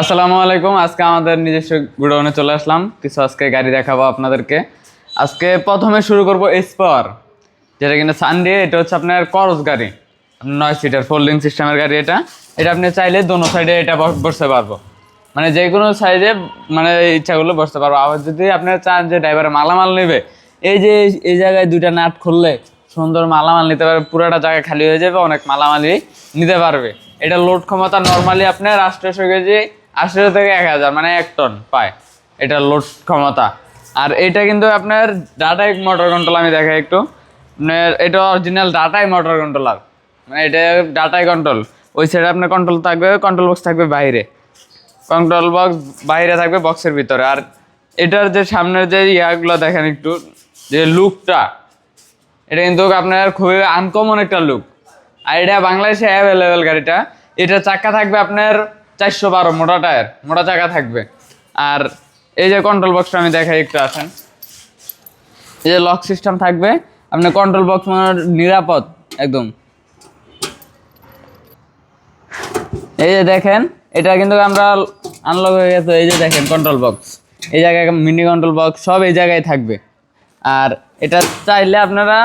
আসসালামু আলাইকুম। আজকে আমাদের নিজস্ব গুডাউনে চলে আসলাম। কিছু আজকে গাড়ি দেখাবো আপনাদেরকে। আজকে প্রথমে শুরু করব এসপাওয়ার যেটা কিনা সানডে এটা হচ্ছে আপনার করস গাড়ি। নয় সিটার ফোল্ডিং সিস্টেমের গাড়ি এটা। এটা আপনি চাইলে দোনো সাইডে এটা বসতে পারব। মানে যে কোনো সাইজে মানে ইচ্ছাগুলো বসতে পারব। আবার যদি আপনার চান যে ড্রাইভারে মালামাল নেবে, এই যে এই জায়গায় দুইটা নাট খুললে সুন্দর মালামাল নিতে পারবে। পুরোটা জায়গা খালি হয়ে যাবে, অনেক মালামালই নিতে পারবে। এটা লোড ক্ষমতা নর্মালি আপনার আষ্টশো কেজি আষ্টশো থেকে এক হাজার মানে এক টন পায়। এটা লোড ক্ষমতা। আর এটা কিন্তু আপনার ডাটাই মোটর কন্ট্রোল আমি দেখাই একটু। আপনার এটা অরিজিনাল ডাটাই মোটর কন্ট্রোলার মানে এটা ডাটাই কন্ট্রোল ওই সাইডে আপনার কন্ট্রোল থাকবে কন্ট্রোল বক্স থাকবে বাইরে। কন্ট্রোল বক্স বাইরে থাকবে বক্সের ভিতরে। আর এটার যে সামনের যে ইয়াগুলো দেখেন একটু, যে লুকটা এটা কিন্তু আপনার খুবই আনকমন একটা লুক আর এটা বাংলাদেশে অ্যাভেলেবেল গাড়িটা। এটা চাকা থাকবে আপনার চারশো বারো মোটা টায়ার, মোটা চাকা থাকবে। আর এই যে কন্ট্রোল বক্সটা আমি দেখাই একটু আছেন এই যে লক সিস্টেম থাকবে আপনার কন্ট্রোল বক্স নিরাপদ, একদম। এই যে দেখেন, এটা কিন্তু আমরা আনলক হয়ে গেছে, এই যে দেখেন কন্ট্রোল বক্স এই জায়গায় মিনি কন্ট্রোল বক্স সব এই জায়গায় থাকবে। আর এটা চাইলে আপনারা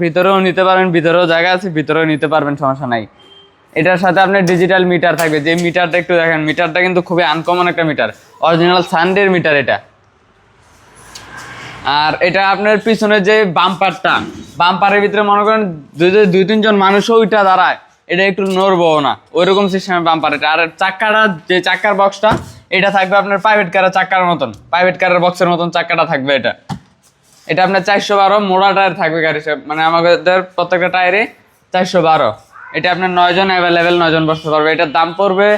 ভিতরেও নিতে পারবেন ভিতরেও জায়গা আছে, ভিতরেও নিতে পারবেন, সমস্যা নাই। এটার সাথে আপনার ডিজিটাল মিটার থাকবে। যে মিটারটা একটু দেখেন মিটারটা কিন্তু খুবই আনকমন একটা মিটার অরিজিনাল সানডের মিটার এটা। আর এটা আপনার পিছনের যে বাম্পারটা বাম্পারের ভিতরে মনে করেন দুই দুই- তিনজন মানুষও ওইটা দাঁড়ায়। এটা একটু নড়বো না। ওইরকম সিস্টেমের বাম্পার এটা। আর চাক্কাটা, যে চাক্কার বক্সটা এটা থাকবে আপনার প্রাইভেট কারের চাক্কার মতন। প্রাইভেট কারের বক্সের মতন চাক্কাটা থাকবে এটা। এটা আপনার চারশো বারো মোড়া টায়ার থাকবে গাড়ি মানে আমাদের প্রত্যেকটা টায়ারে চারশো বারো। এটা আপনার নয়জন অ্যাভেলেবেল নয়জন বসতে পারবে। এটার দাম পড়বে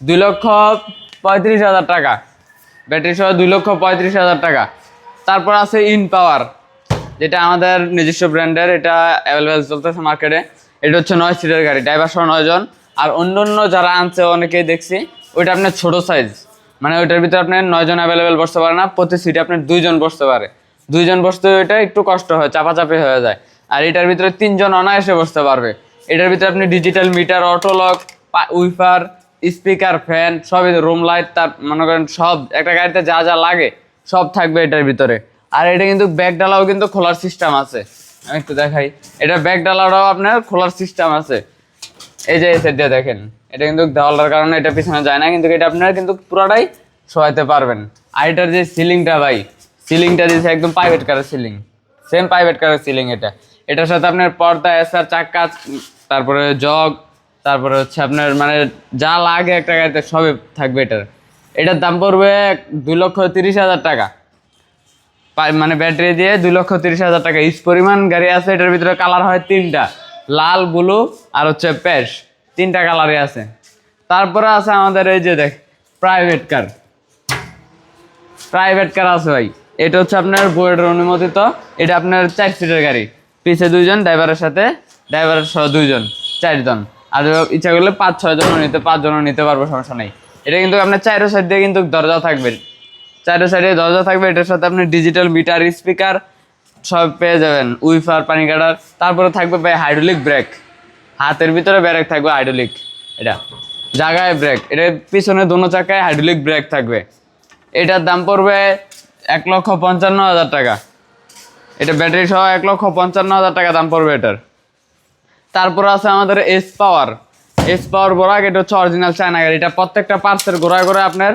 দুই লক্ষ পঁয়ত্রিশ হাজার টাকা। ব্যাটারি সহ দুই লক্ষ পঁয়ত্রিশ হাজার টাকা। তারপর আছে ইন পাওয়ার যেটা আমাদের নিজস্ব ব্র্যান্ডের, এটা অ্যাভেলেবেল চলতেছে মার্কেটে। এটা হচ্ছে নয় সিটের গাড়ি ড্রাইভার সহ নয়জন আর অন্য অন্য যারা আনছে, অনেকেই দেখছি, ওইটা আপনার ছোট সাইজ মানে ওইটার ভিতরে আপনার নয়জন অ্যাভেলেবেল বসতে পারে না, প্রতি সিটে আপনার দুইজন বসতে পারে। দুইজন বসতে ওইটা একটু কষ্ট হয়, চাপাচাপি হয়ে যায়। আর এটার ভিতরে তিনজন অনায়াসে বসতে পারবে। এটার ভিতরে আপনি digital meter auto lock wiper speaker fan সব রুম লাইট তার মনে করেন সব, একটা গাড়িতে যা যা লাগে, সব থাকবে এটার ভিতরে। আর এটা কিন্তু ব্যাগ ডালাও কিন্তু খোলার সিস্টেম আছে। আমি একটু দেখাই। এটা ব্যাগ ডালাটাও আপনার খোলার সিস্টেম আছে। এই যে সাইড দিয়ে দেখেন, এটা কিন্তু দেওয়ালার কারণে এটা পিছনে যায় না, কিন্তু এটা আপনারা কিন্তু পুরোটাই শোয়াইতে পারবেন। আর এটার যে সিলিংটা ভাই সিলিংটা দিয়েছে একদম প্রাইভেট কারের সিলিং সেম প্রাইভেট কারের সিলিং এটা। এটার সাথে আপনার পর্দা এসার চাক্কা তারপরে জগ, তারপরে হচ্ছে আপনার মানে যা লাগে একটা গাড়িতে সবই থাকবে এটার। এটার দাম পড়বে দুই লক্ষ তিরিশ হাজার টাকা। মানে ব্যাটারি দিয়ে দুই লক্ষ তিরিশ হাজার টাকা। ইস পরিমাণ গাড়ি আছে, এটার ভিতরে কালার হয় তিনটা। লাল, ব্লু আর হচ্ছে প্যাশ তিনটা কালারই আছে। তারপরে আছে আমাদের এই যে দেখ প্রাইভেট কার প্রাইভেট কার আছে ভাই। এটা হচ্ছে আপনার বোর্ডের অনুমোদিত। এটা আপনার চার সিটের গাড়ি। পিছে দুইজন ড্রাইভারের সাথে ড্রাইভারের সহ দুইজন, চারজন। আর ইচ্ছা করলে পাঁচ ছয় জনও নিতে, পাঁচজনও নিতে পারব, সমস্যা নেই। এটা কিন্তু আপনার চারো সাইড দিয়ে কিন্তু দরজা থাকবে। চারো সাইডে দরজা থাকবে, এটার সাথে আপনি ডিজিটাল মিটার স্পিকার সব পেয়ে যাবেন। উইফার, পানি কাটার। তারপরে থাকবে ভাই হাইড্রোলিক ব্রেক হাতের ভিতরে ব্রেক থাকবে হাইড্রোলিক এটা জায়গায় ব্রেক এটা পিছনে দোনো চাকায় হাইড্রোলিক ব্রেক থাকবে। এটার দাম পড়বে এক লক্ষ পঞ্চান্ন হাজার টাকা। এটা ব্যাটারি সহ এক লক্ষ পঞ্চান্ন হাজার টাকা দাম পড়বে এটার। তারপর আছে আমাদের এস পাওয়ার এস পাওয়ার গোড়াক এটা হচ্ছে অরিজিনাল চায়না গাড়ি। এটা প্রত্যেকটা পার্টসের গোড়ায় গোড়ায় আপনার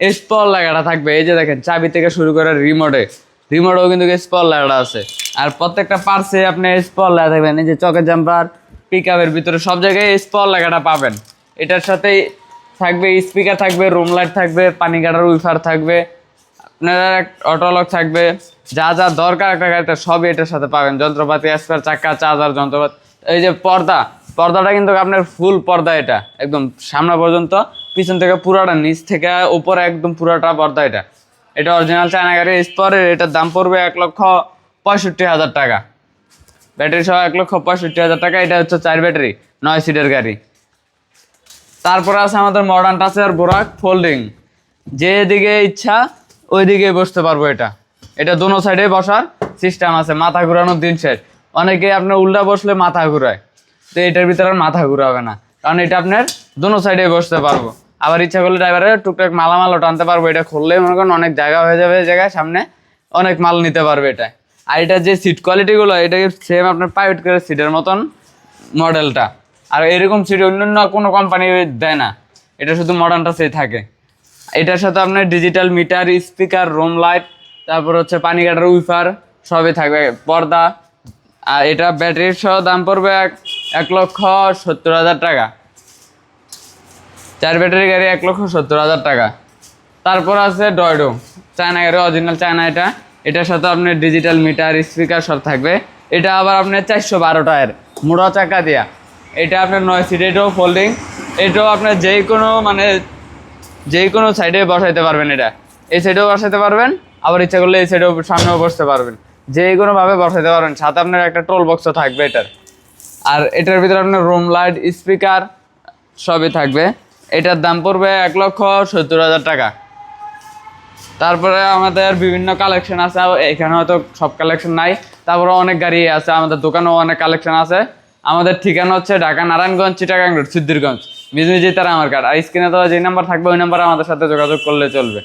এস পাওয়ার লাগাটা থাকবে। এই যে দেখেন, চাবি থেকে শুরু করে রিমোটে রিমোটেও কিন্তু এস পাওয়ার লাগাটা আছে। আর প্রত্যেকটা পার্টসে আপনি এস পাওয়ার লাগা থাকবেন। এই যে চকের জাম্পার পিক আপের ভিতরে সব জায়গায় এস পাওয়ার লাগাটা পাবেন। এটার সাথে থাকবে স্পিকার থাকবে রুম লাইট থাকবে, পানি কাটার উইফার থাকবে, আপনার অটোলক থাকবে। যা যা দরকার একটা গাড়িতে সবই এটার সাথে পাবেন। যন্ত্রপাতি স্পেয়ার চাকা চার্জার যন্ত্রপাতি। এই যে পর্দা, পর্দাটা কিন্তু আপনার ফুল পর্দা এটা, একদম সামনে পর্যন্ত, পিছন থেকে পুরাটা, নিচ থেকে উপরে একদম পুরাটা পর্দা এটা। এটা অরিজিনাল চায়না গাড়ি স্পরের এটার দাম পড়বে এক লক্ষ পঁয়ষট্টি হাজার টাকা। ব্যাটারি সহ এক লক্ষ পঁয়ষট্টি হাজার টাকা, এটা হচ্ছে চার ব্যাটারি নয় সিটের গাড়ি। তারপরে আছে আমাদের মডার্ন টাচের বোরাক ফোল্ডিং যেদিকে ইচ্ছা ওই ওইদিকে বসতে পারব এটা। এটা দোনো সাইডে বসার সিস্টেম আছে, মাথা ঘুরানোর দিন শেষ। অনেকে আপনার উল্টা বসলে মাথা ঘুরায়। তো এটার ভিতরে আর মাথা ঘুরাবে না। কারণ এটা আপনার দোনো সাইডে বসতে পারব। আবার ইচ্ছা করলে ড্রাইভারের টুকটাক মালামালও টানতে পারব। এটা খুললেই মনে করেন অনেক জায়গা হয়ে যাবে, জায়গায় সামনে অনেক মাল নিতে পারবে এটা। আর এটা যে সিট কোয়ালিটিগুলো এটা সেম আপনার প্রাইভেট করে সিটের মতন মডেলটা আর এরকম সিট অন্যান্য কোনো কোম্পানি দেয় না। এটা শুধু মডার্নটা সেই থাকে। এটার সাথে আপনার digital meter speaker room light তারপর হচ্ছে পানি কাটার উইফার সবই থাকবে। পর্দা আর এটা ব্যাটারির সহ দাম পড়বে এক লক্ষ সত্তর হাজার টাকা। চার ব্যাটারি গাড়ি এক লক্ষ সত্তর হাজার টাকা। তারপর আছে ডয়ডো। চায়না গাড়ি অরিজিনাল চায়না এটা। এটার সাথে আপনার ডিজিটাল মিটার স্পিকার সব থাকবে। এটা আবার আপনার চারশো বারো টায়ার, মোড়া চাকা দেয়া। এটা আপনার নয় সিট এটাও ফোল্ডিং এটাও আপনার যে কোনো মানে যে কোনো সাইডে বসাইতে পারবেন এটা। এই সাইডেও বসাইতে পারবেন, আবার ইচ্ছা করলে এই সাইডেও সামনেও বসতে পারবেন। যে কোনোভাবে বসাইতে পারবেন। সাথে আপনার একটা টোল বক্সও থাকবে এটার। আর এটার ভিতরে আপনার রুম লাইট স্পিকার সবই থাকবে। এটার দাম পড়বে এক লক্ষ সত্তর হাজার টাকা। তারপরে আমাদের বিভিন্ন কালেকশন আছে। এখানে হয়তো সব কালেকশন নাই। তারপরে অনেক গাড়ি আছে। আমাদের দোকানেও অনেক কালেকশন আছে। আমাদের ঠিকানা হচ্ছে ঢাকা নারায়ণগঞ্জ, চিটাগাং রোড, সিদ্ধিরগঞ্জ। মিজমিজি তারা আমার কার্ড আর স্ক্রিনে তো যে নাম্বার থাকবে, ওই নাম্বারে আমাদের সাথে যোগাযোগ করলে চলবে।